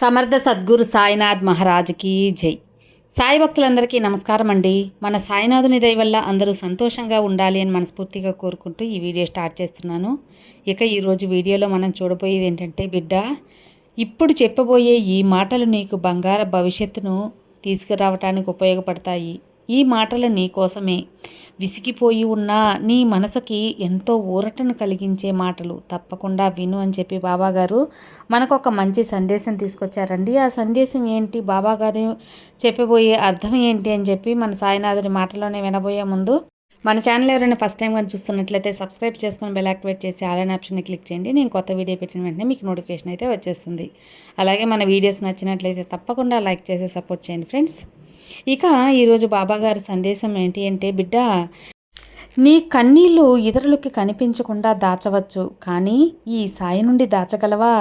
సమర్థ సద్గురు సాయినాథ్ మహారాజుకి జై. సాయి భక్తులందరికీ నమస్కారం అండి. మన సాయినాథుని దయ వల్ల అందరూ సంతోషంగా ఉండాలి అని మనస్ఫూర్తిగా కోరుకుంటూ ఈ వీడియో స్టార్ట్ చేస్తున్నాను. ఇక ఈరోజు వీడియోలో మనం చూడబోయేది ఏంటంటే బిడ్డ ఇప్పుడు చెప్పబోయే ఈ మాటలు నీకు బంగార భవిష్యత్తును తీసుకురావటానికి ఉపయోగపడతాయి. ఈ మాటలు నీ కోసమే. విసిగిపోయి ఉన్న నీ మనసుకి ఎంతో ఊరటను కలిగించే మాటలు తప్పకుండా విను అని చెప్పి బాబాగారు మనకు ఒక మంచి సందేశం తీసుకొచ్చారండి. ఆ సందేశం ఏంటి? బాబాగారు చెప్పబోయే అర్థం ఏంటి అని చెప్పి మన సాయినాథుని మాటలోనే వినబోయే ముందు మన ఛానల్ ఎవరైనా ఫస్ట్ టైం కానీ చూస్తున్నట్లయితే సబ్స్క్రైబ్ చేసుకొని బెల్ యాక్టివేట్ చేసి ఆల్ ఆప్షన్ని క్లిక్ చేయండి. నేను కొత్త వీడియో పెట్టిన వెంటనే మీకు నోటిఫికేషన్ అయితే వచ్చేస్తుంది. అలాగే మన వీడియోస్ నచ్చినట్లయితే తప్పకుండా లైక్ చేసి సపోర్ట్ చేయండి ఫ్రెండ్స్. ఇక ఈరోజు బాబాగారి సందేశం ఏంటి అంటే బిడ్డ నీ కన్నీళ్ళు ఇతరులకి కనిపించకుండా దాచవచ్చు కానీ ఈ సాయి నుండి దాచగలవా?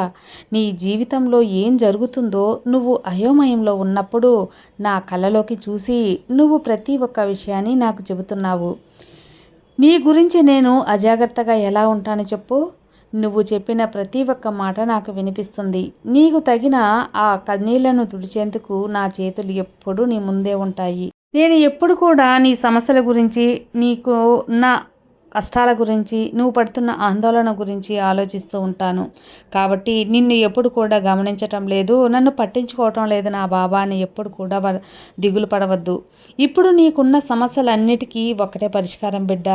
నీ జీవితంలో ఏం జరుగుతుందో నువ్వు అయోమయంలో ఉన్నప్పుడు నా కళ్ళలోకి చూసి నువ్వు ప్రతి ఒక్క విషయాన్ని నాకు చెబుతున్నావు. నీ గురించి నేను అజాగ్రత్తగా ఎలా ఉంటాను చెప్పు. నువ్వు చెప్పిన ప్రతి ఒక్క మాట నాకు వినిపిస్తుంది. నీకు తగిన ఆ కన్నీళ్ళను తుడిచేందుకు నా చేతులు ఎప్పుడూ నీ ముందే ఉంటాయి. నేను ఎప్పుడు కూడా నీ సమస్యల గురించి నీకు నా కష్టాల గురించి నువ్వు పడుతున్న ఆందోళన గురించి ఆలోచిస్తూ ఉంటాను. కాబట్టి నిన్ను ఎప్పుడు కూడా గమనించటం లేదు నన్ను పట్టించుకోవటం లేదు నా బాబా అని ఎప్పుడు కూడా దిగులు పడవద్దు. ఇప్పుడు నీకున్న సమస్యలన్నిటికీ ఒకటే పరిష్కారం బిడ్డ.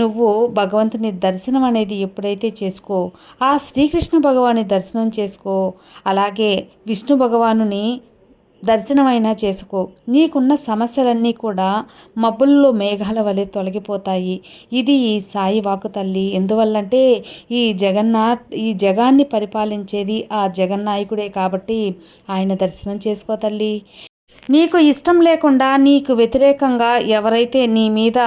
నువ్వు భగవంతుని దర్శనం అనేది ఎప్పుడైతే చేసుకో ఆ శ్రీకృష్ణ భగవాని దర్శనం చేసుకో. అలాగే విష్ణు భగవానుని దర్శనమైనా చేసుకో. నీకున్న సమస్యలన్నీ కూడా మబ్బుల్లో మేఘాల వలె తొలగిపోతాయి. ఇది ఈ సాయి వాకు తల్లి. ఎందువల్లంటే ఈ జగన్నాథ్ ఈ జగాన్ని పరిపాలించేది ఆ జగన్నాయకుడే కాబట్టి ఆయన దర్శనం చేసుకో తల్లి. నీకు ఇష్టం లేకుండా నీకు వ్యతిరేకంగా ఎవరైతే నీ మీద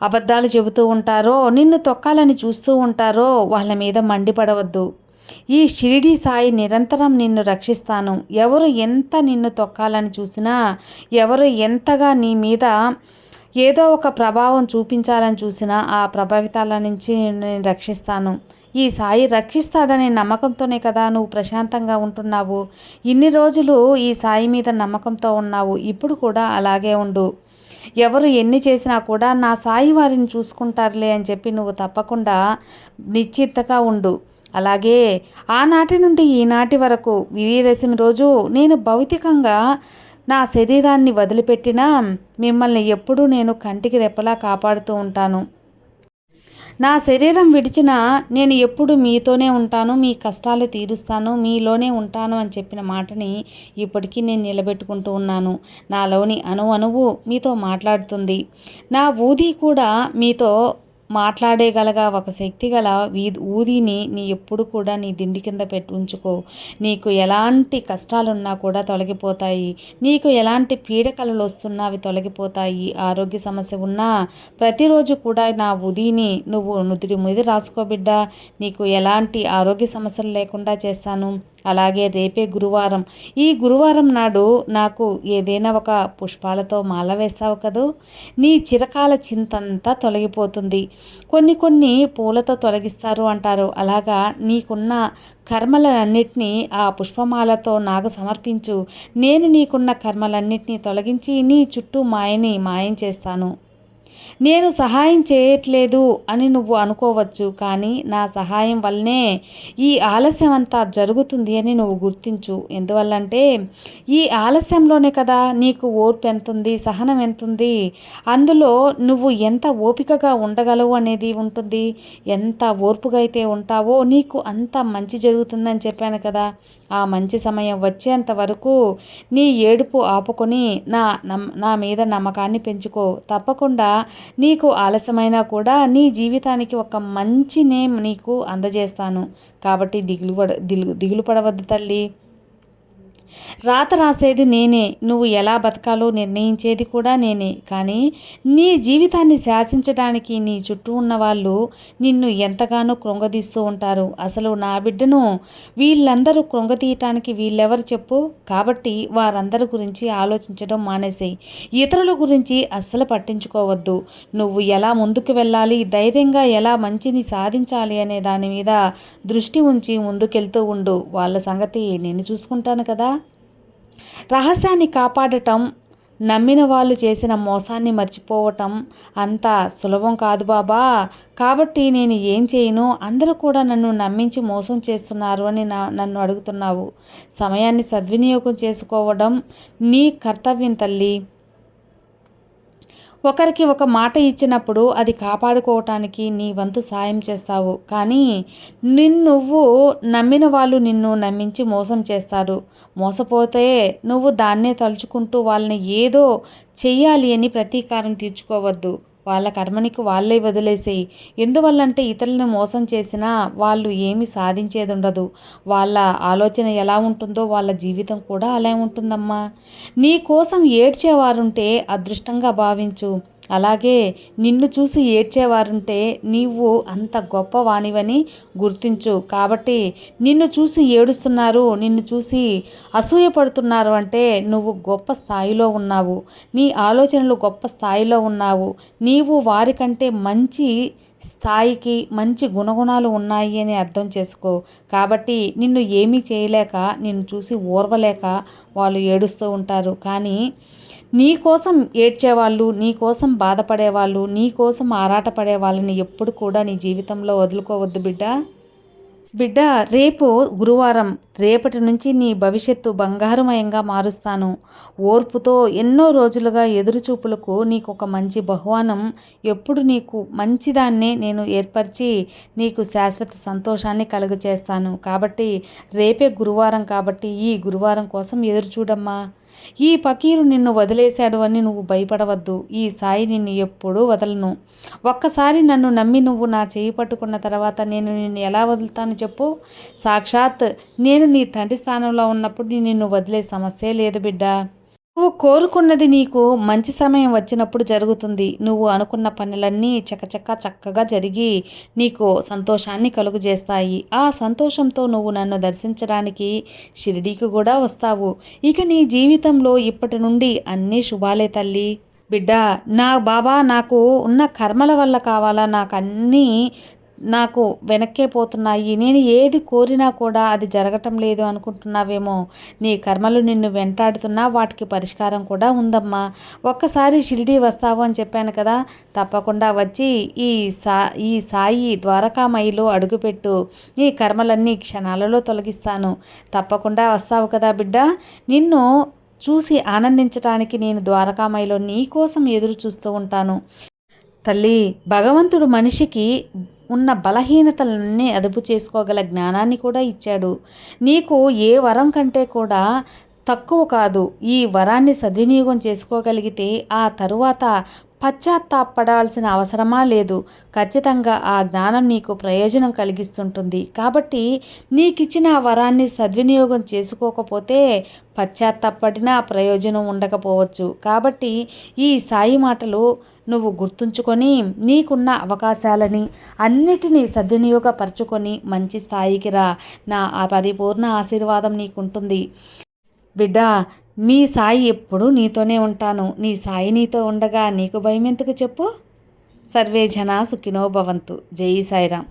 అబద్ధాలు చెబుతూ ఉంటారో నిన్ను తొక్కాలని చూస్తూ ఉంటారో వాళ్ళ మీద మండిపడవద్దు. ఈ షిరిడి సాయి నిరంతరం నిన్ను రక్షిస్తాను. ఎవరు ఎంత నిన్ను తొక్కాలని చూసినా ఎవరు ఎంతగా నీ మీద ఏదో ఒక ప్రభావం చూపించాలని చూసినా ఆ ప్రభావితాల నుంచి నేను రక్షిస్తాను. ఈ సాయి రక్షిస్తాడనే నమ్మకంతోనే కదా నువ్వు ప్రశాంతంగా ఉంటున్నావు. ఇన్ని రోజులు ఈ సాయి మీద నమ్మకంతో ఉన్నావు. ఇప్పుడు కూడా అలాగే ఉండు. ఎవరు ఎన్ని చేసినా కూడా నా సాయి వారిని చూసుకుంటారులే అని చెప్పి నువ్వు తప్పకుండా నిశ్చిత్తగా ఉండు. అలాగే ఆనాటి నుండి ఈనాటి వరకు విజయదశమి రోజు నేను భౌతికంగా నా శరీరాన్ని వదిలిపెట్టినా మిమ్మల్ని ఎప్పుడూ నేను కంటికి రెప్పలా కాపాడుతూ ఉంటాను. నా శరీరం విడిచిన నేను ఎప్పుడు మీతోనే ఉంటాను మీ కష్టాలు తీరుస్తాను మీలోనే ఉంటాను అని చెప్పిన మాటని ఇప్పటికీ నేను నిలబెట్టుకుంటూ ఉన్నాను. నాలోని అణు అణువు మీతో మాట్లాడుతుంది. నా ఊది కూడా మీతో మాట్లాడేగలగా ఒక శక్తి గల ఊదిని నీ ఎప్పుడు కూడా నీ దిండి కింద పెట్టి ఉంచుకో. నీకు ఎలాంటి కష్టాలున్నా కూడా తొలగిపోతాయి. నీకు ఎలాంటి పీడకలలు వస్తున్నా అవి తొలగిపోతాయి. ఆరోగ్య సమస్య ఉన్నా ప్రతిరోజు కూడా నా ఉదిని నువ్వు నుదిరి ముది రాసుకోబిడ్డా నీకు ఎలాంటి ఆరోగ్య సమస్యలు లేకుండా చేస్తాను. అలాగే రేపే గురువారం. ఈ గురువారం నాడు నాకు ఏదైనా ఒక పుష్పాలతో మాల వేస్తావు కదూ? నీ చిరకాల చింతంతా తొలగిపోతుంది. కొన్ని కొన్ని పూలతో తొలగిస్తారు అంటారు. అలాగా నీకున్న కర్మలన్నిటినీ ఆ పుష్పమాలతో నాకు సమర్పించు. నేను నీకున్న కర్మలన్నిటినీ తొలగించి నీ చుట్టూ మాయని మాయం చేస్తాను. నేను సహాయం చేయట్లేదు అని నువ్వు అనుకోవచ్చు కానీ నా సహాయం వల్లనే ఈ ఆలస్యం అంతా జరుగుతుంది అని నువ్వు గుర్తించు. ఎందువల్లంటే ఈ ఆలస్యంలోనే కదా నీకు ఓర్పు ఎంతుంది సహనం ఎంతుంది. అందులో నువ్వు ఎంత ఓపికగా ఉండగలవు అనేది ఉంటుంది. ఎంత ఓర్పుగా అయితే ఉంటావో నీకు అంత మంచి జరుగుతుందని చెప్పాను కదా. ఆ మంచి సమయం వచ్చేంత వరకు నీ ఏడుపు ఆపుకొని నా నా మీద నమ్మకాన్ని పెంచుకో. తప్పకుండా నీకు ఆలస్యమైనా కూడా నీ జీవితానికి ఒక మంచి నేమ్ నీకు అందజేస్తాను. కాబట్టి దిగులు పడ దిగులు దిగులు పడవద్దు తల్లి. రాత రాసేది నేనే నువ్వు ఎలా బతకాలో నిర్ణయించేది కూడా నేనే. కానీ నీ జీవితాన్ని శాసించడానికి నీ చుట్టూ ఉన్న వాళ్ళు నిన్ను ఎంతగానో కృంగదీస్తూ ఉంటారు. అసలు నా బిడ్డను వీళ్ళందరూ కృంగతీయటానికి వీళ్ళెవరు చెప్పు? కాబట్టి వారందరి గురించి ఆలోచించడం మానేసేయి. ఇతరుల గురించి అస్సలు పట్టించుకోవద్దు. నువ్వు ఎలా ముందుకు వెళ్ళాలి? ధైర్యంగా ఎలా మంచిని సాధించాలి అనే దాని మీద దృష్టి ఉంచి ముందుకెళ్తూ ఉండు. వాళ్ళ సంగతి నేను చూసుకుంటాను కదా. రహస్యాన్ని కాపాడటం నమ్మిన వాళ్ళు చేసిన మోసాన్ని మర్చిపోవటం అంత సులభం కాదు బాబా. కాబట్టి నేను ఏం చేయను? అందరూ కూడా నన్ను నమ్మించి మోసం చేస్తున్నారు అని నా నన్ను అడుగుతున్నావు. సమయాన్ని సద్వినియోగం చేసుకోవడం నీ కర్తవ్యం తల్లి. ఒకరికి ఒక మాట ఇచ్చినప్పుడు అది కాపాడుకోవటానికి నీ వంతు సాయం చేస్తావు. కానీ నిన్నువ్వు నమ్మిన వాళ్ళు నిన్ను నమ్మించి మోసం చేస్తారు. మోసపోతే నువ్వు దాన్నే తలుచుకుంటూ వాళ్ళని ఏదో చెయ్యాలి అని ప్రతీకారం తీర్చుకోవద్దు. వాళ్ళ కర్మనికి వాళ్ళే వదిలేసేయి. ఎందువల్లంటే ఇతరులను మోసం చేసినా వాళ్ళు ఏమి సాధించేది ఉండదు వాళ్ళ ఆలోచన ఎలా ఉంటుందో వాళ్ళ జీవితం కూడా అలా ఉంటుందమ్మా. నీ కోసం ఏడ్చేవారుంటే అదృష్టంగా భావించు. అలాగే నిన్ను చూసి ఏడ్చేవారుంటే నీవు అంత గొప్పవాణివని గుర్తించు. కాబట్టి నిన్ను చూసి ఏడుస్తున్నారు నిన్ను చూసి అసూయపడుతున్నారు అంటే నువ్వు గొప్ప స్థాయిలో ఉన్నావు. నీ ఆలోచనలు గొప్ప స్థాయిలో ఉన్నావు. నీవు వారికంటే మంచి స్థాయికి మంచి గుణగుణాలు ఉన్నాయి అని అర్థం చేసుకో. కాబట్టి నిన్ను ఏమీ చేయలేక నిన్ను చూసి ఓర్వలేక వాళ్ళు ఏడుస్తూ ఉంటారు. కానీ నీ కోసం ఏడ్చేవాళ్ళు నీ కోసం బాధపడేవాళ్ళు నీ కోసం ఆరాటపడే వాళ్ళని ఎప్పుడు కూడా నీ జీవితంలో వదులుకోవద్దు బిడ్డ. బిడ్డ రేపు గురువారం రేపటి నుంచి నీ భవిష్యత్తు బంగారుమయంగా మారుస్తాను. ఓర్పుతో ఎన్నో రోజులుగా ఎదురుచూపులకు నీకు ఒక మంచి బహుమానం. ఎప్పుడు నీకు మంచిదాన్నే నేను ఏర్పరిచి నీకు శాశ్వత సంతోషాన్ని కలుగచేస్తాను కాబట్టి రేపే గురువారం కాబట్టి ఈ గురువారం కోసం ఎదురు చూడమ్మా ఈ పకీరు నిన్ను వదిలేశాడు అని నువ్వు భయపడవద్దు. ఈ సాయి నిన్ను ఎప్పుడూ వదలను. ఒక్కసారి నన్ను నమ్మి నువ్వు నా చేయి పట్టుకున్న తర్వాత నేను నిన్ను ఎలా వదులుతాను చెప్పు. సాక్షాత్ నేను నీ తండ్రి స్థానంలో ఉన్నప్పుడు నిన్ను వదిలే సమస్యే లేదు బిడ్డా. నువ్వు కోరుకున్నది నీకు మంచి సమయం వచ్చినప్పుడు జరుగుతుంది. నువ్వు అనుకున్న పనులన్నీ చకచక చక్కగా జరిగి నీకు సంతోషాన్ని కలుగజేస్తాయి. ఆ సంతోషంతో నువ్వు నన్ను దర్శించడానికి షిరిడీకి కూడా వస్తావు. ఇక నీ జీవితంలో ఇప్పటి నుండి అన్నీ శుభాలే తల్లి. బిడ్డ నా బాబా నాకు ఉన్న కర్మల వల్ల కావాలా? నాకు అన్నీ నాకు వెనక్కే పోతున్నాయి. నేను ఏది కోరినా కూడా అది జరగటం లేదు అనుకుంటున్నావేమో. నీ కర్మలు నిన్ను వెంటాడుతున్నా వాటికి పరిష్కారం కూడా ఉందమ్మా. ఒక్కసారి షిరిడి వస్తావు అని చెప్పాను కదా తప్పకుండా వచ్చి ఈ సా ఈ సాయి ద్వారకామయిలో అడుగుపెట్టు. ఈ కర్మలన్నీ క్షణాలలో తొలగిస్తాను. తప్పకుండా వస్తావు కదా బిడ్డ. నిన్ను చూసి ఆనందించటానికి నేను ద్వారకామయిలో నీ కోసం ఎదురు చూస్తూ ఉంటాను. తల్లి భగవంతుడు మనిషికి ఉన్న బలహీనతలన్నీ అదుపు చేసుకోగల జ్ఞానాన్ని కూడా ఇచ్చాడు. నీకు ఏ వరం కంటే కూడా తక్కువ కాదు. ఈ వరాన్ని సద్వినియోగం చేసుకోగలిగితే ఆ తరువాత పశ్చాత్తాపడాల్సిన అవసరమా లేదు. ఖచ్చితంగా ఆ జ్ఞానం నీకు ప్రయోజనం కలిగిస్తుంటుంది. కాబట్టి నీకిచ్చిన ఆ వరాన్ని సద్వినియోగం చేసుకోకపోతే పశ్చాత్తాపడినా ప్రయోజనం ఉండకపోవచ్చు. కాబట్టి ఈ సాయి మాటలు నువ్వు గుర్తుంచుకొని నీకున్న అవకాశాలని అన్నిటినీ సద్వినియోగపరచుకొని మంచి స్థాయికి రా. నా ఆ పరిపూర్ణ ఆశీర్వాదం నీకుంటుంది. బిడ్డ నీ సాయి ఎప్పుడు నీతోనే ఉంటాను. నీ సాయి నీతో ఉండగా నీకు భయం ఎందుకు చెప్పు? సర్వే జన సుఖినో భవంతు. జై సాయిరామ్.